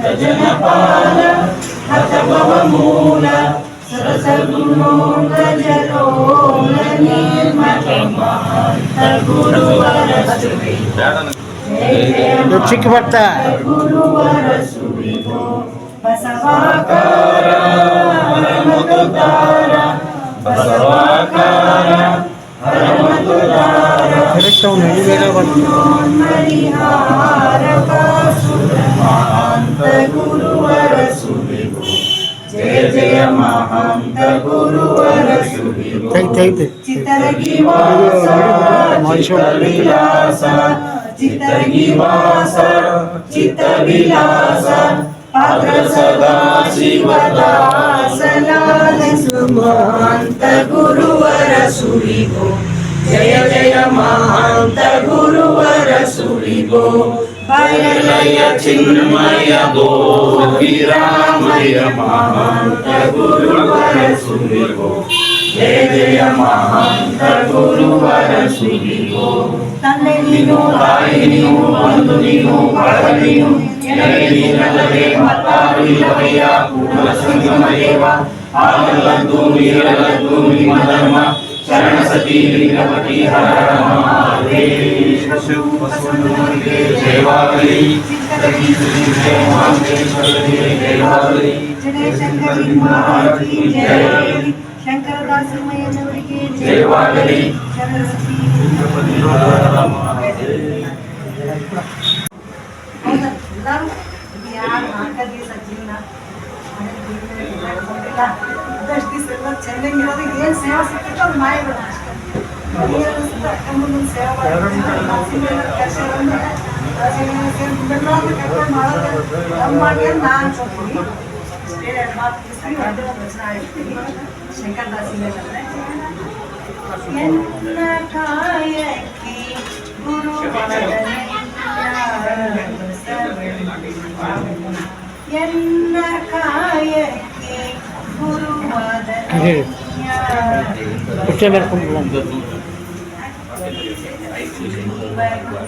హతజనపాల హతభవమూల సరసగుణోదజరోల వేరే పడుతుంది चितविलास चितविलास चितविलास अग्र सदा शिवदासलाल सुमहान्त गुरुवर सुरिगो जय जय महान्त गुरुवर सुरिगो వైరలయ చిన్మయ గోవిరామయ మహాంత గురువర సునిగో జయ జయ మహాంత గురువర సునిగో తన్నెనిను రాయినిను బంధునిను పడనిను ఎనగనినలవే మతారులవయ కుల సంగమయేవ ఆగలందు మీరలందు మీ మధర్మ शरण सती रघुपति हर महादेव वसु वसुदेव देवाकली सती सती जय महादेव देवाकली जय शंकर महाराज की जय शंकर दास मयनवरी की जय देवाकली शरण सती रघुपति हर महादेव ಮಾತು ತಿಳಿಸ್ತೀನಿ, ಒಂದೇ ಒಂದು ವಚನ ಹೇಳ್ತೀನಿ. ಶಂಕರದಾಸಿಮಯ್ಯನವ್ರೆ. ಎನ್ನ ಕಾಯಕ್ಕೆ ಗುರುವಾದನಯ್ಯ ಎನ್ನ ಕಾಯಕ್ಕೆ ಗುರುವಾದನಯ್ಯ ಕುರ್ಚಿ ಮೇಲೆ ಕುಂತ್ಕೊಂಡು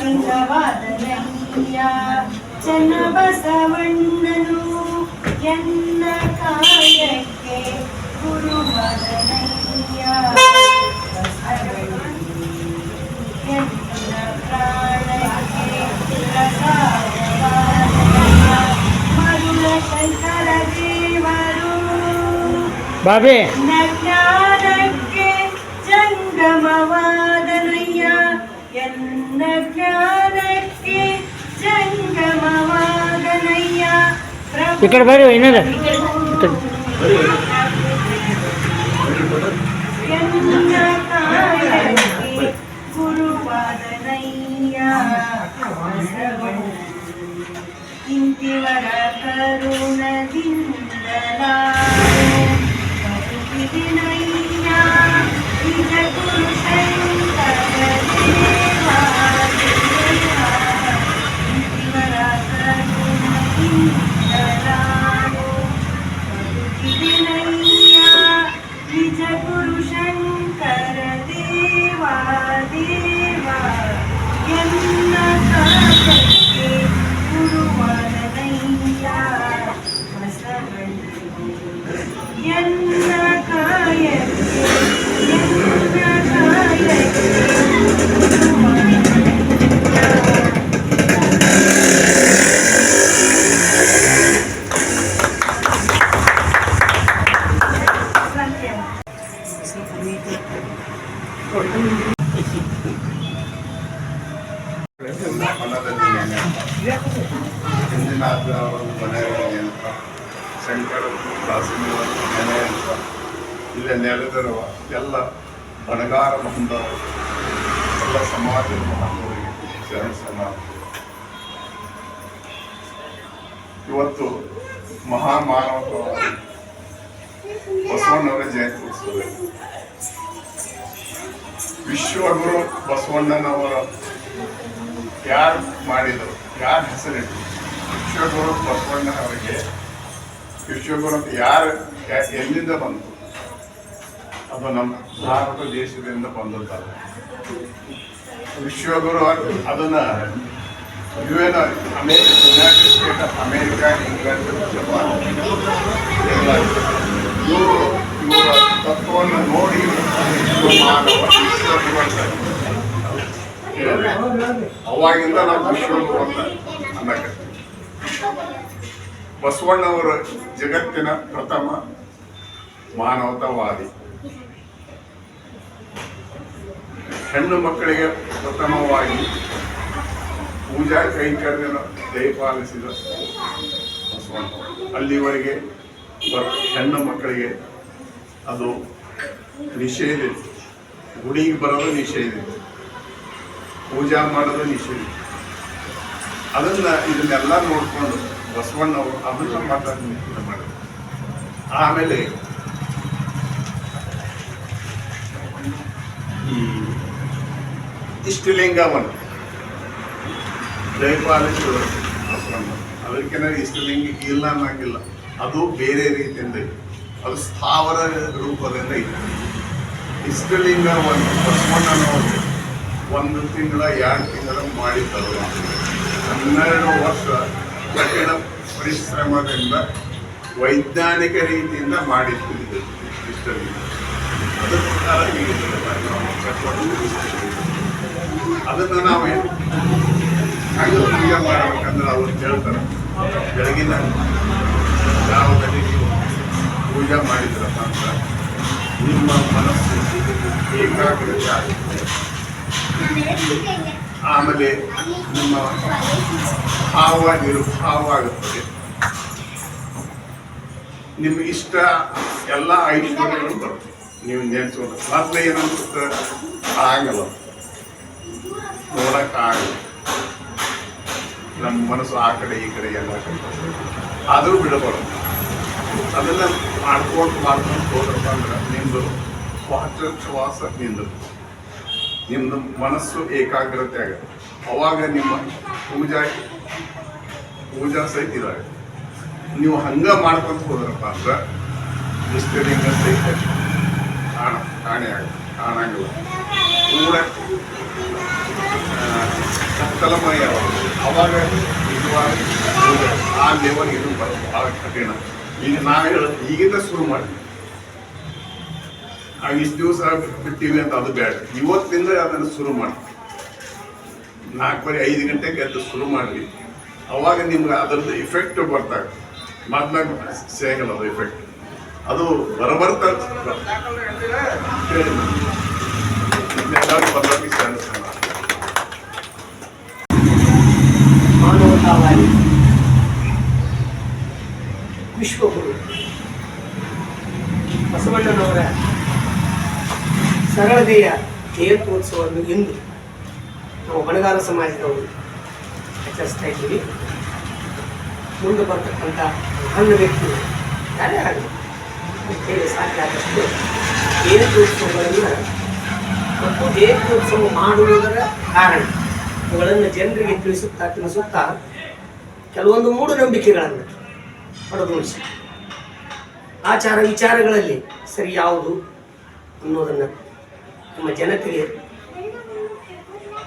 ಲಿಂಗವಾದನಯ್ಯ ಚೆನ್ನ ಬಸವಣ್ಣನು ಎನ್ನ ಕಾಯಕ್ಕೆ ಗುರುವಾದನಯ್ಯ ಎನ್ನ ಪ್ರಾಣಕ್ಕೆ ಪ್ರಸಾದವಾದನಯ್ಯ ಮರುಳ ಶಂಕರ ದೇವರು ಬಾಬಿ ಈ ಕಡೆ ಬರ್ರಿ ಏನಾರ ಎನ್ನ ಕಾಯಕ್ಕೆ Ini na ako Shankara Dasimayya ನೆನೆಯುತ್ತ ಇಲ್ಲಿ ನೆಲೆದಿರುವ ಎಲ್ಲ ಬಣಗಾರ ಬಂದ ಎಲ್ಲ ಸಮಾಜದ ಬಾಂಧವರಿಗೆ ಇವತ್ತು ಮಹಾಮಾನವ ಬಸವಣ್ಣವರ ಜಯಂತಿ ಉತ್ಸವ ವಿಶ್ವಗುರು ಬಸವಣ್ಣನವರ ಯಾರು ಮಾಡಿದರು? ಯಾರ ಹೆಸರಿಟ್ಟು ವಿಶ್ವಗುರು ಬಸವಣ್ಣ ಅಂತ ಯಾರು ಎಲ್ಲಿಂದ ಬಂತು? ಅದು ನಮ್ಮ ಭಾರತ ದೇಶದಿಂದ ಬಂದದ್ದಲ್ಲ ವಿಶ್ವಗುರು ಅದನ್ನು N America united state of America England Japan England ಇವರು ಇವರ ತತ್ವವನ್ನು ನೋಡಿ ಮಾನವ ವಿಶ್ವಗುರು ಅಂತ. ಅವಾಗಿಂದ ನಾವು ವಿಶ್ವಗುರು ಅಂತ ಅನ್ನಕತ್ತೀವಿ. ಬಸವಣ್ಣವರು ಜಗತ್ತಿನ ಪ್ರಥಮ ಮಾನವತಾವಾದಿ ಹೆಣ್ಣು ಮಕ್ಕಳಿಗೆ ಪ್ರಥಮವಾಗಿ ಪೂಜಾ ಕೈಂಕರ್ಯನ ದಯಪಾಲಿಸಿದ ಬಸವಣ್ಣ ಅಲ್ಲಿವರೆಗೆ ಹೆಣ್ಣು ಮಕ್ಕಳಿಗೆ ಅದು ನಿಷೇಧ ಇತ್ತು. ಗುಡಿಗೆ ಬರೋದು ನಿಷೇಧ ಇತ್ತು. ಪೂಜಾ ಮಾಡೋದು ನಿಷೇಧ. ಅದನ್ನ ಇದನ್ನೆಲ್ಲ ನೋಡ್ಕೊಂಡು ಬಸವಣ್ಣವರು ಅದನ್ನ ಮಾತಾಡಿ ಇದು ಮಾಡಿದ್ರು. ಆಮೇಲೆ ಈ ಇಷ್ಟಲಿಂಗವನ್ನು ಜಯಪಾಲಿಸಿದ ಬಸವಣ್ಣ. ಅದಕ್ಕೆ ಇಷ್ಟಲಿಂಗ ಇಲ್ಲ ಅನ್ನಂಗಿಲ್ಲ. ಅದು ಬೇರೆ ರೀತಿಯಿಂದ. ಅದು ಸ್ಥಾವರ ರೂಪದಿಂದ ಇದೆ. ಇಷ್ಟಲಿಂಗವನ್ನು ಬಸವಣ್ಣನವರು ಒಂದು ತಿಂಗಳ ಎರಡು ತಿಂಗಳ ಮಾಡಿದ್ದರು ಹನ್ನೆರಡು ವರ್ಷ ಕಠಿಣ ಪರಿಶ್ರಮದಿಂದ, ವೈಜ್ಞಾನಿಕ ರೀತಿಯಿಂದ ಮಾಡಿದ್ದು ಇಷ್ಟವಿಲ್ಲ ಅದರ ಪ್ರಕಾರ. ಅದನ್ನು ನಾವೇ ಹಾಗೆ ಪೂಜೆ ಮಾಡಬೇಕಂದ್ರೆ ಅವ್ರು ಹೇಳ್ತಾರೆ ಬೆಳಗಿನ ಜಾವದಲ್ಲಿ ನೀವು ಪೂಜೆ ಮಾಡಿದ್ರಪ್ಪ ಅಂತ ನಿಮ್ಮ ಮನಸ್ಸು ಏಕಾಗ್ರತೆ ಆಗುತ್ತೆ. ಆಮೇಲೆ ನಿಮ್ಮ ಭಾವ ನಿರುಭಾವ ಆಗುತ್ತದೆ ನಿಮ್ಮ ಇಷ್ಟ ಎಲ್ಲ ಐಶ್ವರ್ಯಗಳು ಬರುತ್ತೆ. ನೀವು ನೆನೆಸೋದು ಮೊದಲು ಏನನ್ಸುತ್ತೆ ಆಗಲ್ಲ. ನೋಡಕ್ಕಾಗಲ್ಲ. ನಮ್ಮ ಮನಸ್ಸು ಆ ಕಡೆ ಈ ಕಡೆ ಎಲ್ಲ ಕಡೆ ಆದರೂ ಬಿಡಬಾರ್ದು. ಅದೆಲ್ಲ ಮಾಡ್ಕೊಂಡು ಮಾಡ್ಕೊಂಡು ಹೋದ್ರಪ್ಪ ಅಂದ್ರೆ ನಿಮ್ಮದು ಶ್ವಾಸೋಚ್ಛ್ವಾಸ ನಿಂದು ನಿಮ್ಮದು ಮನಸ್ಸು ಏಕಾಗ್ರತೆ ಆಗುತ್ತೆ. ಅವಾಗ ನಿಮ್ಮ ಪೂಜಾ ಪೂಜಾ ಸಹಿತ ಇದಾಗ ನೀವು ಹಂಗ ಮಾಡ್ಕೊಂತ ಹೋದ್ರಪ್ಪ ಅಂದ್ರೆ ನಿಷ್ಠಲಿಂಗ ಸಹಿತ ಕಾಣ, ಕಾಣೆ ಆಗುತ್ತೆ, ಕಾಣಂಗಿಲ್ಲ. ಕೂಡ ಕತ್ತಲಮಯ ಅವಾಗ. ನಿಜವಾಗಿ. ಆ ಲೆವೆಲ್ ಇದು ಭಾಳ ಕಠಿಣ. ಈಗ ನಾವು ಹೇಳೋದು, ಈಗಿಂದ ಶುರು ಮಾಡಿ. ಇಷ್ಟು ದಿವಸ ಬಿಟ್ಟಿವಿ ಅಂತ ಅದು ಬೇಡ. ಇವತ್ತಿಂದ ಅದನ್ನು ಶುರು ಮಾಡಿ. ನಾಲ್ಕುವರೆ ಐದು ಗಂಟೆಗೆ ಅದು ಶುರು ಮಾಡಿ ಅವಾಗ ನಿಮ್ಗೆ ಅದರದ್ದು ಇಫೆಕ್ಟ್ ಬರ್ತಾ ಮೊದ್ಲಾಗ ಸಿಗಲ್ಲ ಅದು ಇಫೆಕ್ಟ್ ಅದು ಬರಬರ್ತ. ವಿಶ್ವಗುರು. ಬಸವಣ್ಣನವರ. ಸರಳತೆಯ ಜಯಂತ್ಯೋತ್ಸವವನ್ನು ಇಂದು ನಾವು ಬಣಗಾರ ಸಮಾಜದವರು ಆಚರಿಸ್ತಾ ಇದ್ದೀವಿ. ಮುಂದೆ ಬರ್ತಕ್ಕಂಥ ಮಹಾನ್ ವ್ಯಕ್ತಿ ಯಾರೇ ಆಗಲಿ ಸಾಧ್ಯ ಆದಷ್ಟು ಜಯಂತ್ಯೋತ್ಸವಗಳನ್ನು ಮತ್ತು ಜಯಂತ್ಯೋತ್ಸವ ಮಾಡುವುದರ ಕಾರಣ ಅವುಗಳನ್ನು ಜನರಿಗೆ ತಿಳಿಸುತ್ತಾ ತಿಳಿಸುತ್ತಾ ಕೆಲವೊಂದು ಮೂಢನಂಬಿಕೆಗಳನ್ನು ಹೊಡೆದುಣಿಸಿ ಆಚಾರ ವಿಚಾರಗಳಲ್ಲಿ ಸರಿ ಯಾವುದು ಅನ್ನೋದನ್ನು ನಮ್ಮ ಜನತೆಗೆ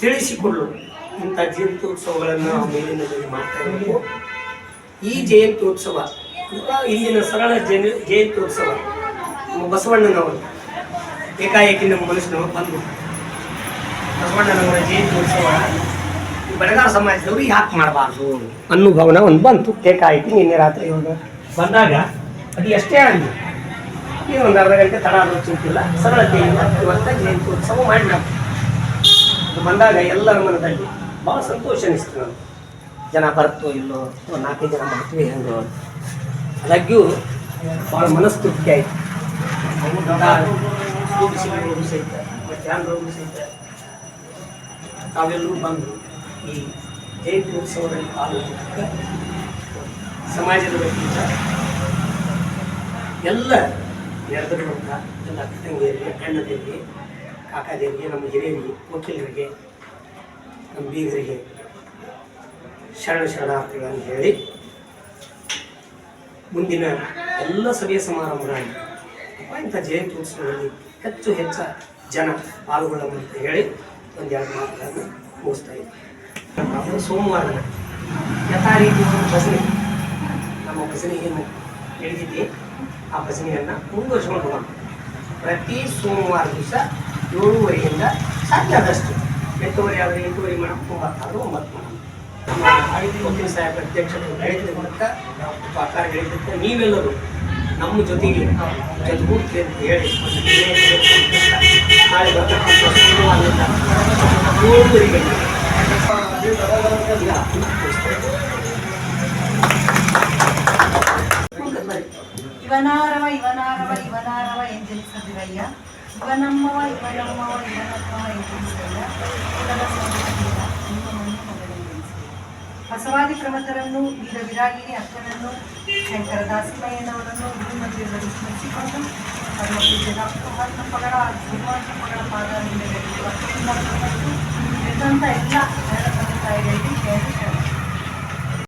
ತಿಳಿಸಿಕೊಳ್ಳು ಇಂಥ ಜಯಂತ್ಯೋತ್ಸವಗಳನ್ನು ಮೇಲಿನಲ್ಲಿ ಮಾಡ್ತಾ ಇರಬೇಕು ಈ ಜಯಂತ್ಯೋತ್ಸವ ಇಂದಿನ ಸರಳ ಜನ, ಜಯಂತ್ಯೋತ್ಸವ ನಮ್ಮ ಬಸವಣ್ಣನವರು ಏಕಾಏಕಿ ನಮ್ಮ ಮನಸ್ಸಿನವರು ಬಂದು ಬಸವಣ್ಣನವರ ಜಯಂತ್ಯೋತ್ಸವ ಬಡಗಾರ ಸಮಾಜದವರು ಯಾಕೆ ಮಾಡಬಾರ್ದು ಅನ್ನೋ ಭಾವನೆ ಒಂದು ಬಂತು. ಏಕಾಏಕಿ ನಿನ್ನೆ ರಾತ್ರಿ ಬಂದಾಗ ಅದು ಎಷ್ಟೇ ಆಗಲಿ. ಈ ಒಂದು ಅರ್ಧ ಗಂಟೆ ತಡ ಆದರೂ ಚಿಂತಿಲ್ಲ. ಸರಳತೆಯಿಂದ ಇವತ್ತ ಉತ್ಸವ ಮಾಡಿ ನಾವು ಬಂದಾಗ ಎಲ್ಲರ ಮನದಲ್ಲಿ ಭಾಳ ಸಂತೋಷ ಅನಿಸ್ತು ನಾನು ಜನ ಬರುತ್ತೋ ಇಲ್ಲೋ ಅಥವಾ ನಾಲ್ಕೈದು ಜನ ಬರ್ತೀವಿ ಹೆಂಗೋ ಆದಾಗ್ಯೂ ಭಾಳ ಮನಸ್ತೃಪ್ತಿ ಆಯಿತು. ಸ್ಕೂಲ್ ಸಹಿತ ಮಧ್ಯಾಹ್ನದವರು ಸಹಿತ ತಾವೆಲ್ಲರೂ ಬಂದು ಈ ಜಯಂತಿ ಉತ್ಸವದಲ್ಲಿ ಪಾಲ್ಗೊಳ್ಳಕ್ಕೆ ಸಮಾಜದ ಬಗ್ಗೆ ಎಲ್ಲ ನೆರೆದಿರುವಂಥ ನನ್ನ ಅಕ್ಕ ತಂಗಿಯರಿಗೆ ಅಣ್ಣದಿರಿಗೆ ದೇವಿಗೆ ನಮ್ಮ ಹಿರಿಯರಿಗೆ ವಕೀಲರಿಗೆ, ನಮ್ಮ ಬೀಗರಿಗೆ ಶರಣ ಶರಣಾರ್ಥಿಗಳನ್ನು ಹೇಳಿ ಮುಂದಿನ ಎಲ್ಲ ಸಭೆ ಸಮಾರಂಭಗಳಲ್ಲಿ ಇಂಥ ಜಯಂತಿ ಉತ್ಸವದಲ್ಲಿ ಹೆಚ್ಚು ಹೆಚ್ಚು ಜನ ಪಾಲ್ಗೊಳ್ಳಬೇಕಂತ ಹೇಳಿ ಒಂದೆರಡು ಮಾತುಗಳನ್ನು ಮುಗಿಸ್ತಾ ಇದ್ದೀವಿ ಸೋಮವಾರ ಯಥಾ ರೀತಿ ಬಸನಿ ನಮ್ಮ ಭಜನೆ ಏನು ಹಿಡಿದಿದ್ದೆ ಆ ಭಜನೆಯನ್ನು ವರ್ಷ ಹೋಗೋಣ. ಪ್ರತಿ ಸೋಮವಾರ ದಿವಸ ಏಳುವರೆಯಿಂದ ಸಾಧ್ಯ ಆದಷ್ಟು ಎಂಟೂವರೆ ಆದರೆ ಎಂಟೂವರೆ ಒಂಬತ್ತು ಆದರೆ ಒಂಬತ್ತು ಮೇಡಮ್. ವಕೀಲ ಸಾಹೇಬ್ ಅಧ್ಯಕ್ಷರು ಹೇಳಿದ ಮೂಲಕ ಆಕಾರ ಹೇಳಿದ್ದಕ್ಕೆ ನೀವೆಲ್ಲರೂ ನಮ್ಮ ಜೊತೆಗೆ ಜಗೂರ್ತಿ ಅಂತ ಹೇಳಿ ನಾಳೆ ಬರ್ತಕ್ಕಂಥ ಸೋಮವಾರದಿಂದ. ಏಳುವರೆಗೆ ಇವನಾರವ ಇವನಾರವ ಇವನಾರವ ಎಂಜಲಿಸದಿರಯ್ಯ ಇವನಮ್ಮವ ಇವನಮ್ಮವ ಇವನಮ್ಮವ ಮೊದಲೆನಿಸಿ ಬಸವಾದಿ ಪ್ರಮತರನ್ನು ವೀರ ವಿರಾಗಿನಿ ಅಕ್ಕನನ್ನು ಶಂಕರ ದಾಸಿಮಯ್ಯನವರನ್ನು ಗುರು ಮಂದಿರದಲ್ಲಿ ಸ್ಮರಿಸಿಕೊಂಡು ಪರಮ ಪೂಜ್ಯ ಡಾಕ್ಟರ್ ಮತ್ತು ಎಲ್ಲ ತಂದೆ ತಾಯಿಗಳಿಗೆ